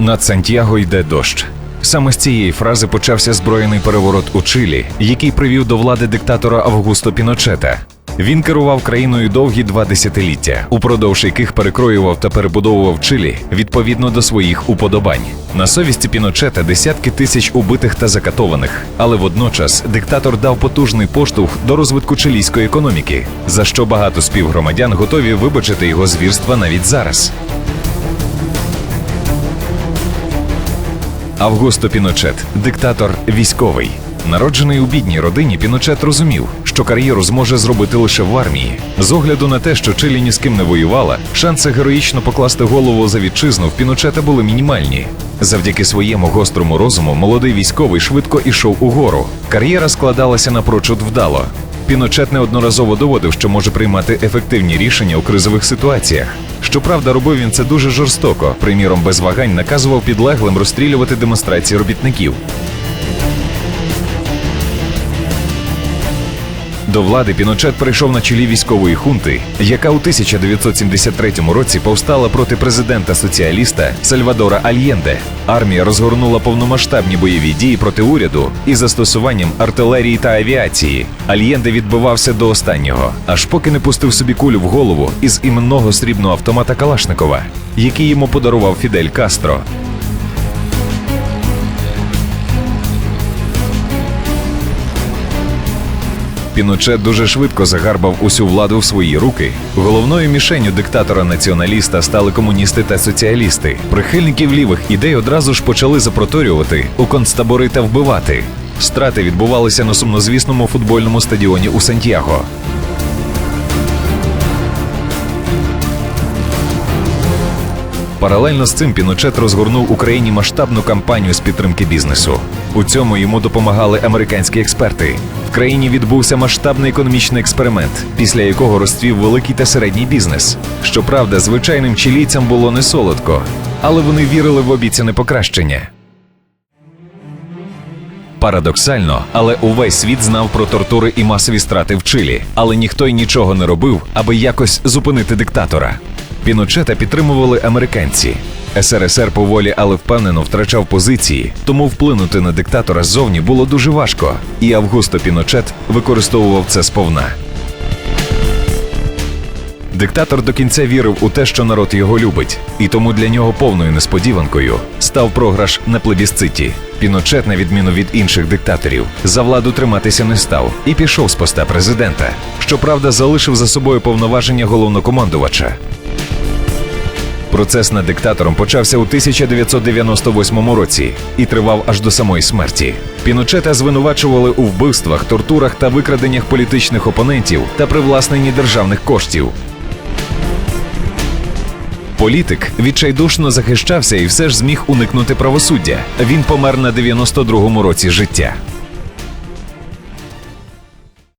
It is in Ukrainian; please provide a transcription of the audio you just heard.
Над Сантьяго йде дощ. Саме з цієї фрази почався збройний переворот у Чилі, який привів до влади диктатора Августо Піночета. Він керував країною довгі два десятиліття, упродовж яких перекроював та перебудовував Чилі відповідно до своїх уподобань. На совісті Піночета десятки тисяч убитих та закатованих, але водночас диктатор дав потужний поштовх до розвитку чилійської економіки, за що багато співгромадян готові вибачити його звірства навіть зараз. Августо Піночет, диктатор військовий. Народжений у бідній родині, Піночет розумів, що кар'єру зможе зробити лише в армії. З огляду на те, що Чилі ні з ким не воювала, шанси героїчно покласти голову за вітчизну в Піночета були мінімальні. Завдяки своєму гострому розуму молодий військовий швидко ішов угору. Кар'єра складалася напрочуд вдало. Піночет неодноразово доводив, що може приймати ефективні рішення у кризових ситуаціях. Щоправда, робив він це дуже жорстоко. Приміром, без вагань наказував підлеглим розстрілювати демонстрації робітників. До влади Піночет прийшов на чолі військової хунти, яка у 1973 році повстала проти президента соціаліста Сальвадора Альєнде. Армія розгорнула повномасштабні бойові дії проти уряду із застосуванням артилерії та авіації. Альєнде відбивався до останнього, аж поки не пустив собі кулю в голову із іменного срібного автомата Калашникова, який йому подарував Фідель Кастро. Піночет дуже швидко загарбав усю владу в свої руки. Головною мішенню диктатора-націоналіста стали комуністи та соціалісти. Прихильників лівих ідей одразу ж почали запроторювати у концтабори та вбивати. Страти відбувалися на сумнозвісному футбольному стадіоні у Сантьяго. Паралельно з цим Піночет розгорнув Україні масштабну кампанію з підтримки бізнесу. У цьому йому допомагали американські експерти. В країні відбувся масштабний економічний експеримент, після якого розцвів великий та середній бізнес. Щоправда, звичайним чилійцям було не солодко, але вони вірили в обіцяне покращення. Парадоксально, але увесь світ знав про тортури і масові страти в Чилі, але ніхто й нічого не робив, аби якось зупинити диктатора. Піночета підтримували американці. СРСР поволі, але впевнено втрачав позиції, тому вплинути на диктатора ззовні було дуже важко, і Августо Піночет використовував це сповна. Диктатор до кінця вірив у те, що народ його любить, і тому для нього повною несподіванкою став програш на плебісциті. Піночет, на відміну від інших диктаторів, за владу триматися не став і пішов з поста президента. Щоправда, залишив за собою повноваження головнокомандувача. Процес над диктатором почався у 1998 році і тривав аж до самої смерті. Піночета звинувачували у вбивствах, тортурах та викраденнях політичних опонентів та привласненні державних коштів. Політик відчайдушно захищався і все ж зміг уникнути правосуддя. Він помер на 92-му році життя.